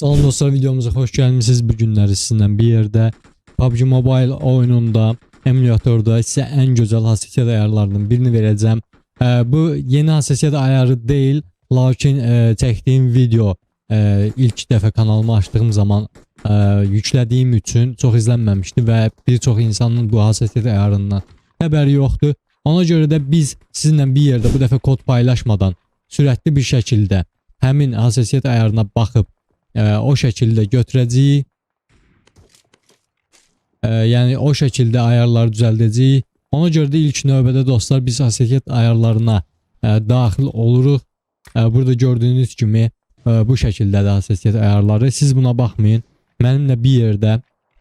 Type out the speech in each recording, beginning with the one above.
Salam dostlar videomuza hoş gelmişsiniz. Bu günləri sizinlə bir yerdə PUBG Mobile oyununda emulatorda sizə ən gözəl hassasiyet ayarlarının birini verəcəm. Bu yeni hassasiyet ayarı deyil, lakin çəkdiyim video ilk dəfə kanalımı açdığım zaman yüklədiyim üçün çox izlənməmişdi və bir çox insanın bu hassasiyet ayarından xəbəri yoxdur. Ona görə də biz sizinlə bir yerdə bu dəfə kod paylaşmadan sürətli bir şəkildə həmin hassasiyet ayarına baxıb ə, o şəkildə götürəcəyik. Ə, yəni o şəkildə ayarları düzəldəcəyik. Ona görə də ilk növbədə dostlar biz hassasiyet ayarlarına ə, daxil oluruq. Ə, burada gördüyünüz kimi ə, bu şəkildə də hassasiyet ayarları. Siz buna baxmayın. Mənimlə bir yerdə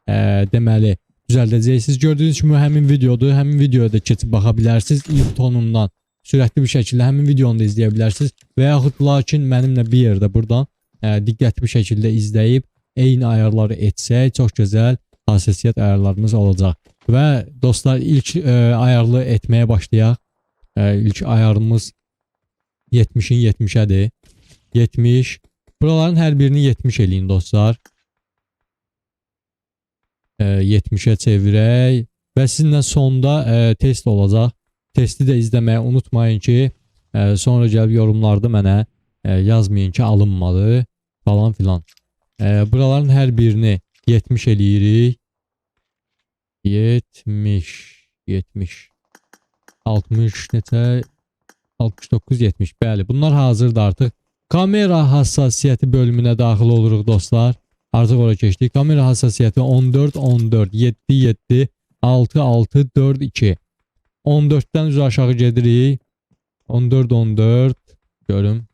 ə, deməli düzəldəcəksiniz. Gördüyünüz kimi həmin videodur. Həmin videoya da keçib baxa bilərsiniz. İlk tonundan sürətli bir şəkildə həmin videonu da izləyə bilərsiniz və yaxud lakin mənimlə bir yerdə buradan ə, diqqətli bir şəkildə izləyib eyni ayarları etsək çox gözəl hassasiyet ayarlarımız olacaq. Və dostlar ilk ə, ayarlı etməyə başlayaq. Ə, ilk ayarımız 70-in 70-ədir. 70. Buraların hər birini 70 eləyin dostlar. Ə, 70-ə çevirək və sizinlə sonda ə, test olacaq. Testi də izləməyi unutmayın ki, ə, sonra gəlib yorumlarda mənə ə, yazmayın ki, alınmadı falan filan. Ə, buraların hər birini 70 eləyirik. 70 70 60 neçə 69 70 bəli bunlar hazırdır artıq. Kamera hassasiyyəti bölümünə daxil oluruq dostlar. Artıq ora keçdik. Kamera hassasiyyəti 14 14 7 7 6 6 4 2 14-dən üzə aşağı gedirik. 14 14 görüm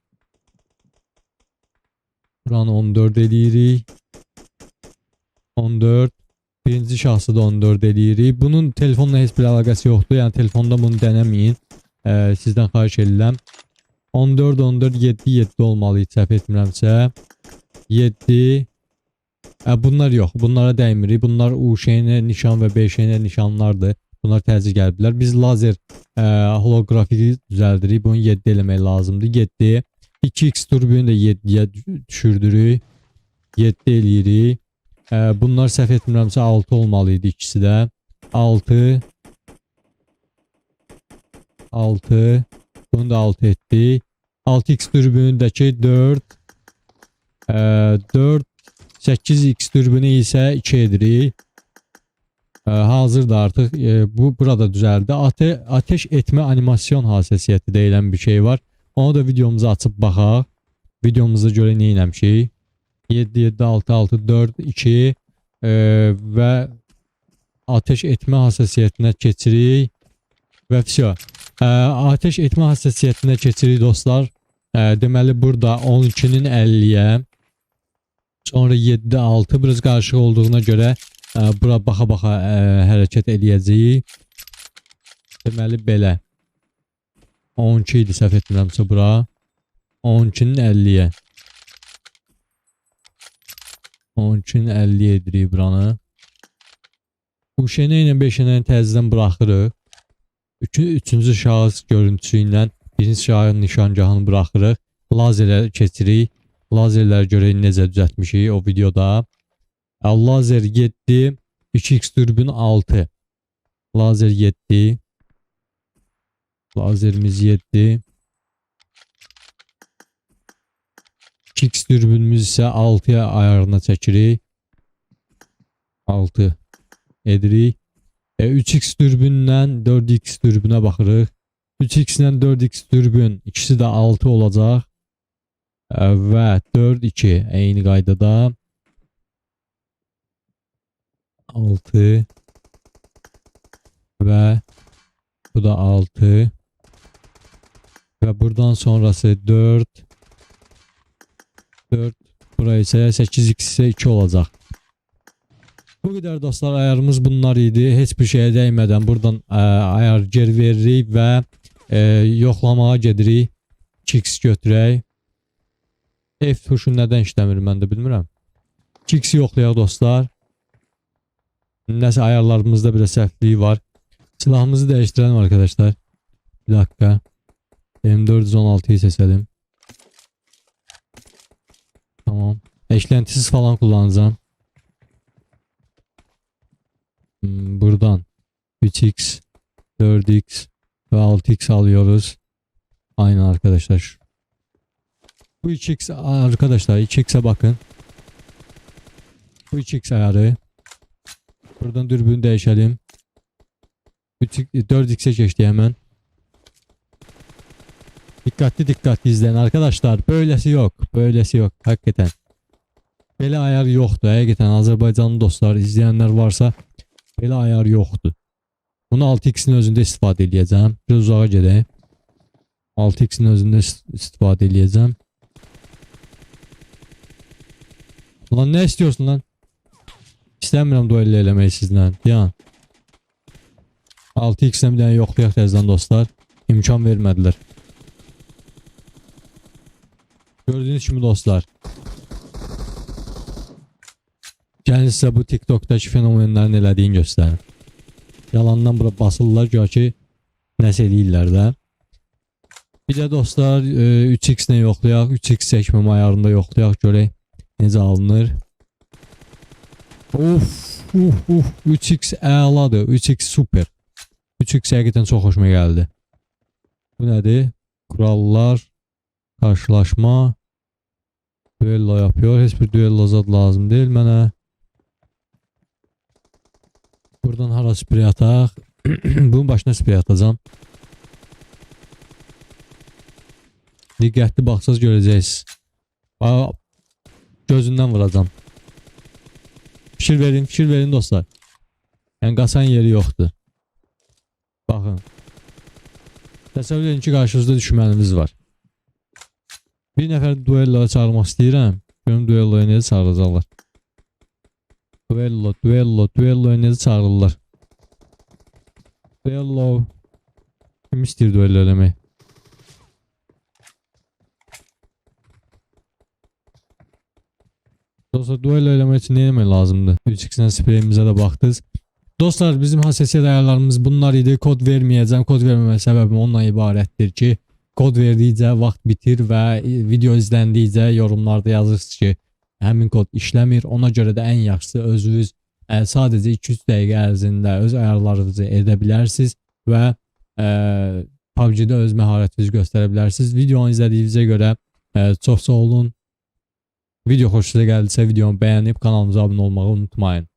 buranı 14 eləyirik 14 birinci şahsı da 14 eləyirik. Bunun telefonla heç bir əlaqəsi yoxdur. Yəni telefonda bunu denəməyin. Ə, sizdən xahiş edirəm. 14 14 7 7 olmalı səhv etmirəmsə. 7 Ə, bunlar yox. Bunlara dəymirik. Bunlar U nişan və B şeyinə nişanlardır. Bunlar təzə gəliblər. Biz lazer ə, holografiki düzəldirik. Bunu 7 eləmək lazımdır. 7 2x turbini də 7-yə düşürdürük. 7 eləyirik. Ə, bunlar səhv etmirəmsə 6 olmalı idi ikisi də. 6 6 bunu da 6 etdik. 6x dürbünündəki 4 ə, 4 8x dürbünü isə 2 edirik. Ə, hazırda artıq ə, bu burada düzəldi. Ate ateş etmə animasyon hassasiyyəti deyilən bir şey var. Onu da videomuzu açıb baxaq. Videomuza görə nə etmişik? 7 7 6 6 4 2 e, və ateş etmə hassasiyyətinə keçirik və vəsə. E, ateş etmə hassasiyyətinə keçirik dostlar. E, deməli burada 12-nin 50-yə sonra 7 6 biraz qarışıq olduğuna görə e, bura baxa-baxa e, hərəkət eləyəcəyik. Deməli belə 12 idi səhv etmirəmsə bura 12-nin 50-yə Onun üçün 50 edirik buranı. Bu şeylə ilə 5-ə təzədən buraxırıq. Üçü, üçüncü şahıs görüntüsü ilə birinci şahın nişangahını buraxırıq. Lazerə keçirik. Lazerlərə görə necə düzəltmişik o videoda. Lazer 7, 2x dürbün 6. Lazer 7. Lazerimiz 7. 2x dürbünümüz isə 6-ya ayarına çəkirik. 6 edirik. E, 3x dürbünlə 4x dürbünə baxırıq. 3x ilə 4x dürbün ikisi də 6 olacaq. E, və 4 2 eyni qaydada 6 və bu da 6 və buradan sonrası 4 4 buraya isə 8x isə 2 olacaq. Bu qədər dostlar ayarımız bunlar idi. Heç bir şeyə dəymədən buradan ə, ayar geri veririk və ə, yoxlamağa gedirik. 2x götürək. F tuşu nədən işləmir mən də bilmirəm. 2x yoxlayaq dostlar. Nəsə ayarlarımızda biraz səhvliyi var. Silahımızı dəyişdirelim arkadaşlar. Bir dakika. M416'yı seçelim. Tamam. Eklentisiz falan kullanacağım. Hmm, buradan 3x, 4x ve 6x alıyoruz. Aynen arkadaşlar. Bu 2x arkadaşlar 2x'e bakın. Bu 2x ayarı. Buradan dürbün değişelim. 4x'e geçti hemen. Dikkatli dikkatli izleyin arkadaşlar. Böylesi yok. Böylesi yok. Hakikaten. Belə ayar yoxdur. Həqiqətən Azərbaycanlı dostlar, izləyənlər varsa belə ayar yoxdur. Bunu 6x-in özündə istifadə edəcəm. Biraz uzağa gedək. 6x-in özündə ist- istifadə. Lan nə istiyorsun lan? İstəmirəm duellə eləmək sizlə. Yan. 6x-lə bir dənə yoxlayaq təzədən dostlar. İmkan vermədilər. Gördüğünüz kimi dostlar. Gəlin sizə bu TikTok'dakı fenomenlərin elədiyini göstərim. Yalandan bura basırlar gör ki nəsə eləyirlər də. Bir də dostlar e, 3x ilə yoxlayaq, 3x çəkməm ayarında yoxlayaq görək necə alınır. Of, uf, uf, 3x əladır, 3x super. 3x həqiqətən çox xoşuma gəldi. Bu nədir? Kurallar, karşılaşma, düello yapıyor. Heç bir düello zad lazım deyil mənə. Buradan hara sprey ataq. Bunun başına sprey atacağım. Diqqətli baxsaz görəcəksiniz. Bax, gözündən vuracağım. Fikir verin, fikir verin dostlar. Yəni qaçan yeri yoxdur. Baxın. Təsəvvür edin ki, qarşınızda düşmənimiz var. Bir nəfər duelloya çağırmaq istəyirəm. Görüm duelloya necə çağıracaqlar. Duello, duello, duelloya necə çağırırlar. Duello. Kim istəyir duello eləmək? Dostlar duello eləmək üçün nə etmək lazımdır? 3x-dən spreyimizə də baxdınız. Dostlar bizim hassasiyet ayarlarımız bunlar idi. Kod verməyəcəm. Kod verməmə səbəbim ondan ibarətdir ki, kod verdikcə vaxt bitir və video izləndikcə yorumlarda yazırsınız ki, həmin kod işləmir. Ona görə də ən yaxşısı özünüz ə, sadəcə 2-3 dəqiqə ərzində öz ayarlarınızı edə bilərsiniz və ə, PUBG-də öz məharətinizi göstərə bilərsiniz. Videonu izlədiyinizə görə ə, çox sağ olun. Video xoşunuza gəldisə videonu bəyənib kanalımıza abunə olmağı unutmayın.